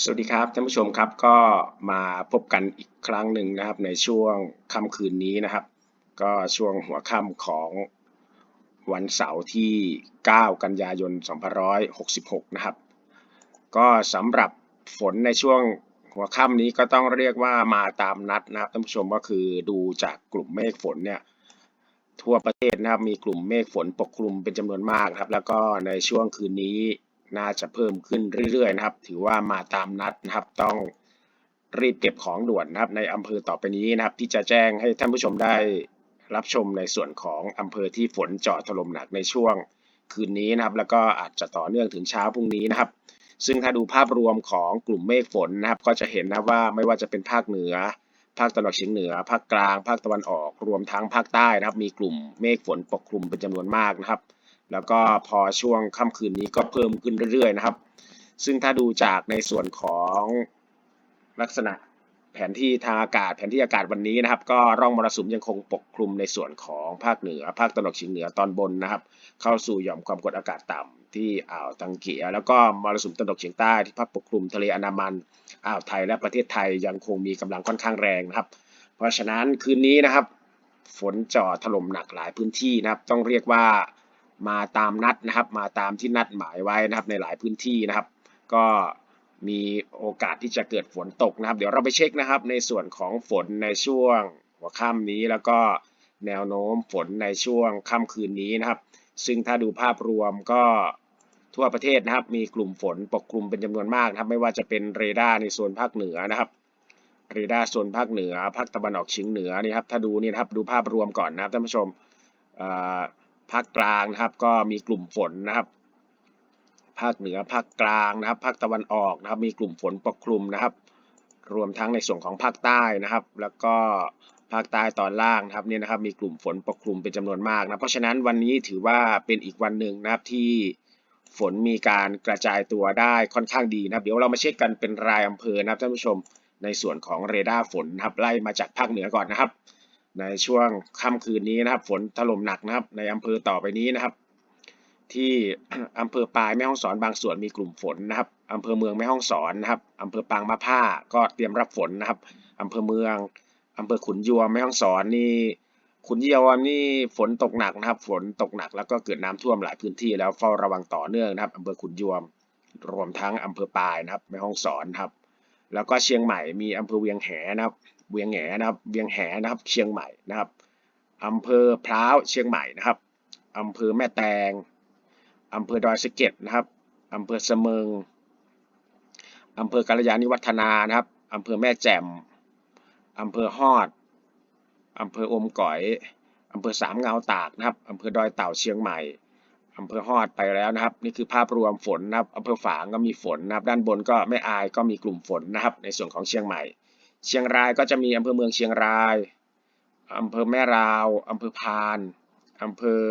สวัสดีครับท่านผู้ชมครับก็มาพบกันอีกครั้งหนึ่งนะครับ ในช่วงค่ำคืนนี้นะครับ ก็ช่วงหัวค่ำของวันเสาร์ที่ 9 กันยายน 2566 นะครับ ก็สำหรับฝนในช่วงหัวค่ำนี้ก็ต้องเรียกว่ามาตามนัดนะครับท่านผู้ชมก็คือดูจากกลุ่มเมฆฝนเนี่ยทั่วประเทศนะครับมีกลุ่มเมฆฝนปกคลุมเป็นจำนวนมากครับ แล้วก็ในช่วงคืนนี้ น่าจะเพิ่มขึ้นเรื่อยๆนะครับ ถือว่ามาตามนัดนะครับ ต้องรีบเก็บของด่วนนะครับ ในอำเภอต่อไปนี้นะครับ ที่จะแจ้งให้ท่านผู้ชมได้รับชมในส่วนของอำเภอที่ฝนเจาะถล่มหนักในช่วงคืนนี้นะครับ แล้วก็อาจจะต่อเนื่องถึงเช้าพรุ่งนี้นะครับ ซึ่งถ้าดูภาพรวมของกลุ่มเมฆฝนนะครับ ก็จะเห็นนะว่าไม่ว่าจะเป็นภาคเหนือ ภาคตะวันออกเฉียงเหนือ ภาคกลาง ภาคตะวันออก รวมทั้งภาคใต้นะครับ มีกลุ่มเมฆฝนปกคลุมเป็นจำนวนมากนะครับ แล้วก็พอช่วงค่ำคืนนี้ก็เพิ่มขึ้นเรื่อยๆนะครับ ซึ่งถ้าดูจากในส่วนของลักษณะแผนที่ทางอากาศแผนที่อากาศวันนี้นะครับ ก็ร่องมรสุมยังคงปกคลุมในส่วนของภาคเหนือ ภาคตะวันออกเฉียงเหนือตอนบนนะครับ เข้าสู่หย่อมความกดอากาศต่ำที่อ่าวตังเกีย แล้วก็มรสุมตะวันตกเฉียงใต้ที่พัดปกคลุมทะเลอันดามันอ่าวไทยและประเทศไทยยังคงมีกำลังค่อนข้างแรงนะครับ เพราะฉะนั้นคืนนี้นะครับ ฝนจาะถล่มหนักหลายพื้นที่นะครับ ต้องเรียกว่า มาตามนัดนะครับ มาตามที่นัดหมายไว้นะครับ ในหลายพื้นที่นะครับ ก็มีโอกาสที่จะเกิดฝนตกนะครับ เดี๋ยวเราไปเช็คนะครับ ในส่วนของฝนในช่วงหัวค่ำนี้แล้วก็แนวโน้มฝนในช่วงค่ำคืนนี้นะครับ ซึ่งถ้าดูภาพรวมก็ทั่วประเทศนะครับ มีกลุ่มฝนปกคลุมเป็นจำนวนมากนะครับ ไม่ว่าจะเป็นเรดาร์ในโซนภาคเหนือนะครับเรดาร์โซนภาคเหนือภาคตะวันออกเฉียงเหนือนี่ครับถ้าดูนี่นะครับดูภาพรวมก่อนนะครับท่านผู้ชมอ่า ภาคกลางนะครับ ก็มีกลุ่มฝนนะครับ ภาคเหนือภาคกลางนะครับ ภาคตะวันออกนะครับ มีกลุ่มฝนปกคลุมนะครับ รวมทั้งในส่วนของภาคใต้นะครับ แล้วก็ภาคใต้ตอนล่างนะครับเนี่ยนะครับ มีกลุ่มฝนปกคลุมเป็นจำนวนมากนะเพราะฉะนั้นวันนี้ถือว่าเป็นอีกวันหนึ่งนะครับที่ฝนมีการกระจายตัวได้ค่อนข้างดีนะครับ เดี๋ยวเรามาเช็คกันเป็นรายอำเภอนะครับท่านผู้ชมในส่วนของเรดาร์ฝนนะครับไล่มาจากภาคเหนือก่อนนะครับ ในช่วงค่ำคืนนี้นะครับ ฝนถล่มหนักนะครับ ในอำเภอต่อไปนี้นะครับ ที่อำเภอปลายแม่ฮ่องสอนบางส่วนมีกลุ่มฝนนะครับอำเภอเมืองแม่ฮ่องสอนนะครับอำเภอปางมะผ้าก็เตรียมรับฝนนะครับอำเภอเมืองอำเภอขุนยวมแม่ฮ่องสอนนี่ขุนยวมนี่ฝนตกหนักนะครับ ฝนตกหนักแล้วก็เกิดน้ำท่วมหลายพื้นที่แล้วเฝ้าระวังต่อเนื่องนะครับอำเภอขุนยวม รวมทั้งอำเภอปลายนะครับแม่ฮ่องสอนครับ แล้วก็เชียงใหม่มีอำเภอเวียงแหนะครับ เวียงแหนะครับ เวียงแหนะครับ เชียงใหม่นะครับอำเภอพร้าวเชียงใหม่นะครับอำเภอแม่แตงอำเภอดอยสะเก็ดนะครับอำเภอเสมิงอำเภอกาลยานิวัฒนานะครับอำเภอแม่แจ่มอำเภอฮอดอำเภออมก๋อยอำเภอสามเงาตากนะครับอำเภอดอยเต่าเชียงใหม่อำเภอฮอดไปแล้วนะครับ นี่คือภาพรวมฝนนะครับอำเภอฝางก็มีฝนนะครับ ด้านบนก็ไม่อายก็มีกลุ่มฝนนะครับ ในส่วนของเชียงใหม่ เชียงรายก็จะมีอำเภอเมืองเชียงรายอำเภอแม่ราวอำเภอพานอำเภอ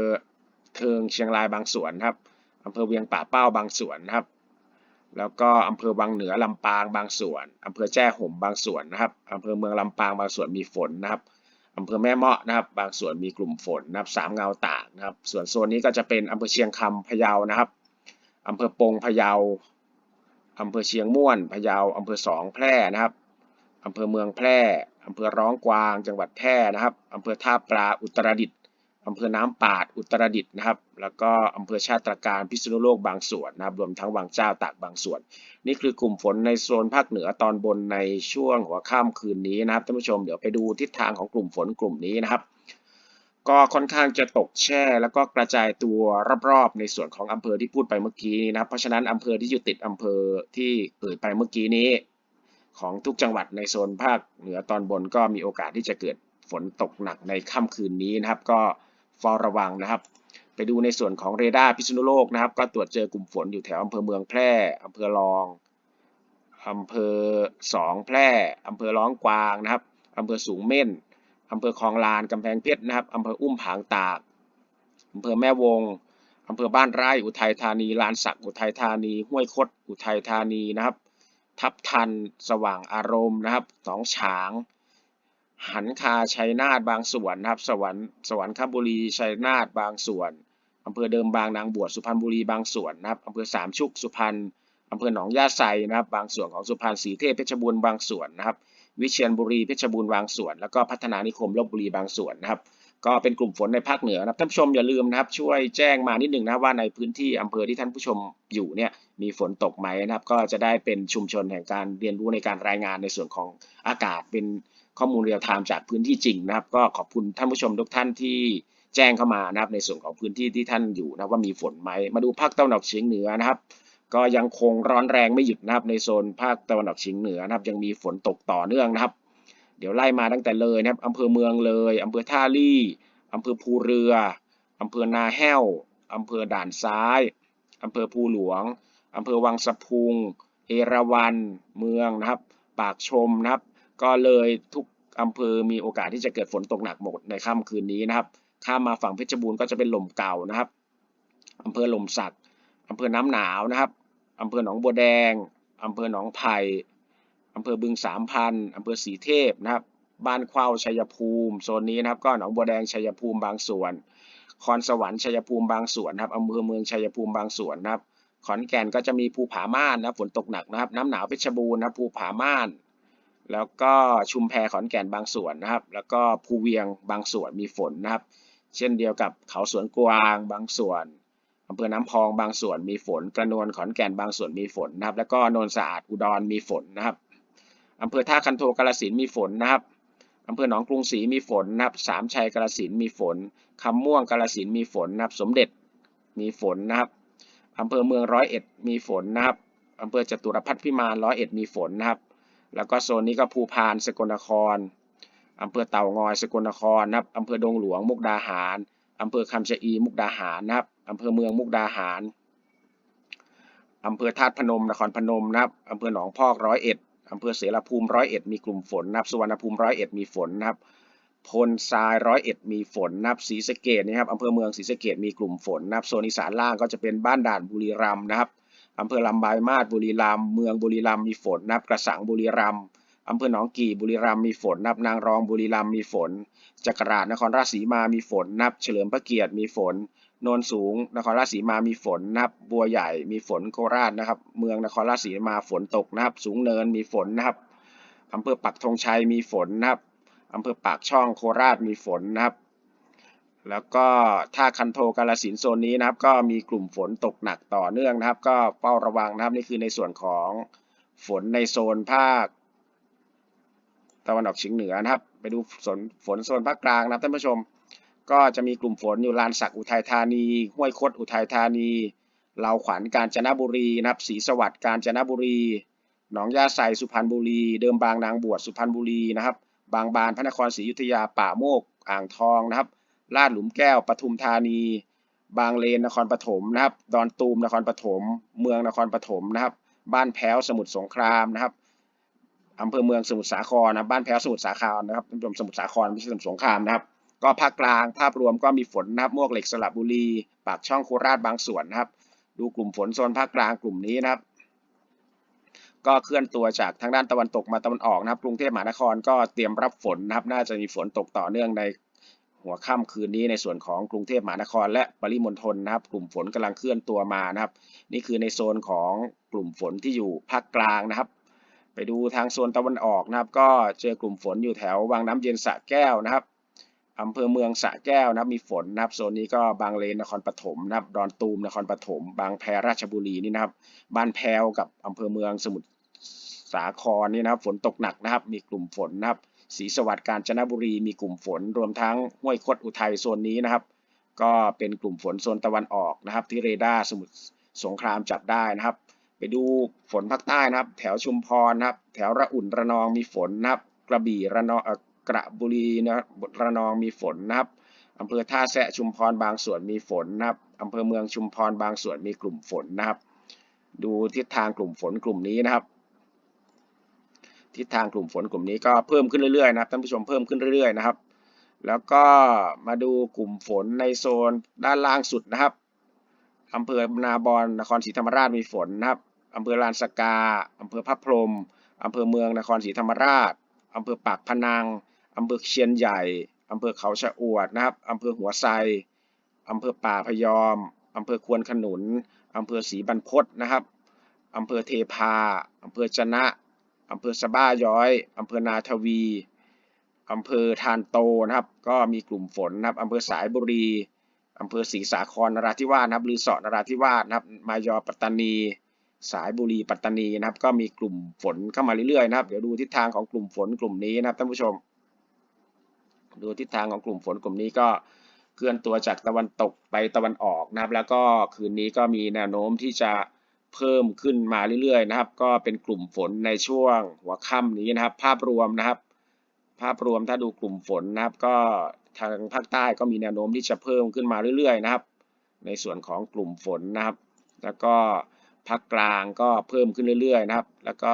เทิงเชียงรายบางส่วนครับอำเภอเวียงป่าเป้าบางส่วนนะครับ แล้วก็อำเภอวังเหนือลำปางบางส่วนอำเภอแจ้ห่มบางส่วนนะครับอำเภอเมืองลำปางบางส่วนมีฝนนะครับอำเภอแม่เมาะนะครับ บางส่วนมีกลุ่มฝนนะครับสามเงาตากนะครับ ส่วนโซนนี้ก็จะเป็นอำเภอเชียงคำพะเยานะครับอำเภอปงพะเยาอำเภอเชียงม่วนพะเยาอำเภอสองแพร่นะครับ อำเภอเมืองแพร่อำเภอร้องกวาง จังหวัดแพร่นะครับอำเภอท่าปลาอุตรดิตถ์อำเภอน้ำปาดอุตรดิตถ์นะครับ แล้วก็อำเภอชาติตรการพิษณุโลกบางส่วนนะครับ รวมทั้งวังเจ้าตากบางส่วน นี่คือกลุ่มฝนในโซนภาคเหนือตอนบนในช่วงหัวค่ำคืนนี้นะครับท่านผู้ชมเดี๋ยวไปดูทิศทางของกลุ่มฝนกลุ่มนี้นะครับ ก็ค่อนข้างจะตกแช่ แล้วก็กระจายตัวรอบๆในส่วนของอำเภอที่พูดไปเมื่อกี้นะครับ เพราะฉะนั้นอำเภอที่อยู่ติดอำเภอที่เอ่ยไปเมื่อกี้นี้ ของทุกจังหวัดในโซนภาคเหนือตอนบนก็มีโอกาสที่จะเกิดฝนตกหนักในค่ำคืนนี้นะครับ ก็เฝ้าระวังนะครับ ไปดูในส่วนของเรดาร์พิษณุโลกนะครับ ก็ตรวจเจอกลุ่มฝนอยู่แถวอำเภอเมืองแพร่อำเภอรองอำเภอสองแพร่อำเภอร้องกวางนะครับอำเภอสูงเม่นอำเภอคลองลานกำแพงเพชรนะครับอำเภออุ้มผางตากอำเภอแม่วงอำเภอบ้านไร่อุทัยธานีลานสักอุทัยธานี ห้วยคดอุทัยธานีนะครับ ทับทัน สว่างอารมณ์นะครับสองฉาง หันคาชัยนาทบางส่วนนะครับ สวรรค์สวรรคบุรีชัยนาทบางส่วนอำเภอเดิมบางนางบวชสุพรรณบุรีบางส่วนนะครับอำเภอสามชุกสุพรรณอำเภอหนองยาไซนะครับ บางส่วนของสุพรรณศรีเทพเพชรบูรณ์บางส่วนนะครับ วิเชียรบุรีเพชรบูรณ์บางส่วน แล้วก็พัฒนานิคมลบบุรีบางส่วนนะครับ ก็เป็นกลุ่มฝนในภาคเหนือนะครับท่านผู้ชมอย่าลืมนะครับ ช่วยแจ้งมานิดหนึ่งนะว่าในพื้นที่อำเภอที่ท่านผู้ชมอยู่เนี่ยมีฝนตกไหมนะครับ ก็จะได้เป็นชุมชนแห่งการเรียนรู้ในการรายงานในส่วนของอากาศเป็นข้อมูลเรียลไทม์จากพื้นที่จริงนะครับ ก็ขอบคุณท่านผู้ชมทุกท่านที่แจ้งเข้ามานะครับในส่วนของพื้นที่ที่ท่านอยู่นะว่ามีฝนไหมมาดูภาคตะวันออกเฉียงเหนือนะครับ ก็ยังคงร้อนแรงไม่หยุดนะครับในโซนภาคตะวันออกเฉียงเหนือนะครับ ยังมีฝนตกต่อเนื่องนะครับ เดี๋ยวไล่มาตั้งแต่เลยนะครับอำเภอเมืองเลยอำเภอท่าลี่อำเภอภูเรืออำเภอนาแห้วอำเภอด่านซ้ายอำเภอภูหลวงอำเภอวังสะพุง เอราวัณเมืองนะครับ ปากชมนะครับ ก็เลยทุกอำเภอมีโอกาสที่จะเกิดฝนตกหนักหมดในค่ำคืนนี้นะครับ ข้ามมาฝั่งเพชรบูรณ์ก็จะเป็นลมเก่านะครับอำเภอลมสักอำเภอน้ำหนาวนะครับอำเภอหนองบัวแดงอำเภอหนองไผ่ อำเภอบึงสามพันอำเภอสีเทพนะครับ บ้านเข้าชัยภูมิโซนนี้นะครับ ก็หนองบัวแดงชัยภูมิบางส่วน คอนสวรรค์ชัยภูมิบางส่วนนะครับอำเภอเมืองชัยภูมิบางส่วนนะครับ ขอนแก่นก็จะมีภูผาม่านนะฝนตกหนักนะครับ น้ำหนาวเพชรบูรณ์นะภูผาม่าน แล้วก็ชุมแพขอนแก่นบางส่วนนะครับ แล้วก็ภูเวียงบางส่วนมีฝนนะครับ เช่นเดียวกับเขาสวนกวางบางส่วนอำเภอน้ำพองบางส่วนมีฝน กระนวนขอนแก่นบางส่วนมีฝนนะครับ แล้วก็นนสะอาดอุดรมีฝนนะครับ อำเภอท่าคันโทกาฬสินมีฝนนะครับอำเภอหนองกรุงศรีมีฝนนะครับสามชัยกาฬสินมีฝนคำม่วงกาฬสินมีฝนนะครับสมเด็จมีฝนนะครับอำเภอเมืองร้อยเอ็ดมีฝนนะครับอำเภอจตุรพัฒนพิมานร้อยเอ็ดมีฝนนะครับ แล้วก็โซนนี้ก็ภูพานสกลนครอำเภอเต่างอยสกลนครนะครับอำเภอดงหลวงมุกดาหารอำเภอคำชะอีมุกดาหารนะครับอำเภอเมืองมุกดาหารอำเภอธาตุพนมนครพนมนะครับอำเภอหนองพอกร้อยเอ็ด อำเภอเสรภูมิร้อยเอ็ดมีกลุ่มฝนนะครับ สุวรรณภูมิร้อยเอ็ดมีฝนนะครับพลทรายร้อยเอ็ดมีฝนนะครับ ศรีสะเกดนะครับอำเภอเมืองศรีสะเกดมีกลุ่มฝนนะครับ โซนอีสานล่างก็จะเป็นบ้านด่านบุรีรัมย์นะครับอำเภอลำปายมาศบุรีรัมย์ เมืองบุรีรัมย์มีฝนนะครับ กระสังบุรีรัมย์อำเภอหนองกี่บุรีรัมย์มีฝนนับนางรองบุรีรัมย์มีฝนจักราชนครราชสีมามีฝนนับเฉลิมพระเกียรติมีฝน โนนสูงนครราชสีมามีฝนนะครับ บัวใหญ่มีฝนโคราชนะครับ เมืองนครราชสีมาฝนตกนะครับ สูงเนินมีฝนนะครับอำเภอปักธงชัยมีฝนนะครับอำเภอปากช่องโคราชมีฝนนะครับ แล้วก็ท่าคันโทกาลสินโซนนี้นะครับ ก็มีกลุ่มฝนตกหนักต่อเนื่องนะครับ ก็เฝ้าระวังนะครับนี่คือในส่วนของฝนในโซนภาค ตะวันออกเฉียงเหนือนะครับ ไปดูฝนฝนโซนภาคกลางนะครับท่านผู้ชม ก็จะมีกลุ่มฝนอยู่ลานสักอุทัยธานี ห้วยคดอุทัยธานีลาวขวัญกาญจนบุรีนะครับศรีสวัสดิ์กาญจนบุรี หนองยาไซสุพรรณบุรี เดิมบางนางบวชสุพรรณบุรีนะครับ บางบานพระนครศรีอยุธยาป่าโมก อ่างทองนะครับ ลาดหลุมแก้วปทุมธานี บางเลนนครปฐมนะครับ ดอนตูมนครปฐม เมืองนครปฐมนะครับ บ้านแพ้วสมุทรสงครามนะครับอำเภอเมืองสมุทรสาครนะบ้านแพ้วสมุทรสาครนะครับท่านผู้ชมสมุทรสาครไม่ใช่สมุทรสงครามนะครับ ก็ภาคกลางภาพรวมก็มีฝนนะครับมวกเหล็กสระบุรี ปากช่องโคราชบางส่วนนะครับ ดูกลุ่มฝนโซนภาคกลางกลุ่มนี้นะครับ ก็เคลื่อนตัวจากทางด้านตะวันตกมาตะวันออกนะครับ กรุงเทพมหานครก็เตรียมรับฝนนะครับ น่าจะมีฝนตกต่อเนื่องในหัวค่ำคืนนี้ในส่วนของกรุงเทพมหานคร และปริมณฑลนะครับ กลุ่มฝนกำลังเคลื่อนตัวมานะครับ นี่คือในโซนของกลุ่มฝนที่อยู่ภาคกลางนะครับ ไปดูทางโซนตะวันออกนะครับ ก็เจอกลุ่มฝนอยู่แถววังน้ำเย็นสระแก้วนะครับ อำเภอเมืองสระแก้วนะครับมีฝนนะครับโซนนี้ก็บางเลนนครปฐมนะครับดอนตูมนครปฐมบางแพราชบุรีนี่นะครับบ้านแพวกับอำเภอเมืองสมุทรสาครนี่นะครับฝนตกหนักนะครับมีกลุ่มฝนนะครับศรีสวัสดิ์กาญจนบุรีมีกลุ่มฝน รวมทั้งห้วยคดอุทัยโซนนี้นะครับ ก็เป็นกลุ่มฝนโซนตะวันออกนะครับ ที่เรดาร์สมุทรสงครามจับได้นะครับ ไปดูฝนภาคใต้นะครับ แถวชุมพรนะครับ แถวระอุ่นระนองมีฝนนะครับ กระบี่ระนอง กระบุรีนะครับระนองมีฝนนะครับอำเภอท่าแซะชุมพรบางส่วนมีฝนนะครับอำเภอเมืองชุมพรบางส่วนมีกลุ่มฝนนะครับ ดูทิศทางกลุ่มฝนกลุ่มนี้นะครับ ทิศทางกลุ่มฝนกลุ่มนี้ก็เพิ่มขึ้นเรื่อยๆนะครับท่านผู้ชมเพิ่มขึ้นเรื่อยๆนะครับ แล้วก็มาดูกลุ่มฝนในโซนด้านล่างสุดนะครับอำเภอนาบอนนครศรีธรรมราชมีฝนนะครับอำเภอลานสกาอำเภอพระพรมอำเภอเมืองนครศรีธรรมราชอำเภอปากพนัง อำเภอเชียนใหญ่อำเภอเขาชะอวดนะครับอำเภอหัวไซอำเภอป่าพยอมอำเภอควนขนุนอำเภอศรีบรรพตนะครับอำเภอเทพาอำเภอจนะอำเภอสะบ้าย้อยอำเภอนาทวีอำเภอทานโตนะครับ ก็มีกลุ่มฝนนะครับอำเภอสายบุรีอำเภอศรีสาครนราธิวาสนะครับลือเสอนราธิวาสนะครับ มายอปัตตานี สายบุรีปัตตานีนะครับ ก็มีกลุ่มฝนเข้ามาเรื่อยๆนะครับ เดี๋ยวดูทิศทางของกลุ่มฝนกลุ่มนี้นะครับท่านผู้ชม ดูทิศทางของกลุ่มฝนกลุ่มนี้ก็เคลื่อนตัวจากตะวันตกไปตะวันออกนะครับ แล้วก็คืนนี้ก็มีแนวโน้มที่จะเพิ่มขึ้นมาเรื่อยๆนะครับ ก็เป็นกลุ่มฝนในช่วงหัวค่ำนี้นะครับ ภาพรวมนะครับ ภาพรวมถ้าดูกลุ่มฝนนะครับ ก็ทางภาคใต้ก็มีแนวโน้มที่จะเพิ่มขึ้นมาเรื่อยๆนะครับ ในส่วนของกลุ่มฝนนะครับ แล้วก็ภาคกลางก็เพิ่มขึ้นเรื่อยๆนะครับ แล้วก็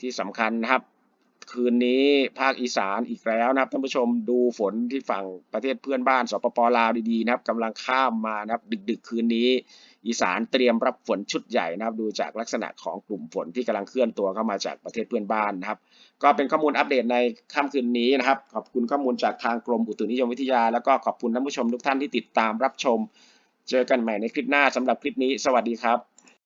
ที่สำคัญนะครับ คืนนี้ภาคอีสานอีกแล้วนะครับท่านผู้ชมดูฝนที่ฝั่งประเทศเพื่อนบ้านสปปลาวดีๆนะครับกำลังข้ามมานะครับ ดึก ๆ คืนนี้ อีสานเตรียมรับฝนชุดใหญ่นะครับ ดูจากลักษณะของกลุ่มฝนที่กำลังเคลื่อนตัวเข้ามาจากประเทศเพื่อนบ้านนะครับ ก็เป็นข้อมูลอัปเดตในค่ำคืนนี้นะครับ ขอบคุณข้อมูลจากทางกรมอุตุนิยมวิทยา แล้วก็ขอบคุณท่านผู้ชมทุกท่านที่ติดตามรับชม เจอกันใหม่ในคลิปหน้าสำหรับคลิปนี้ สวัสดีครับ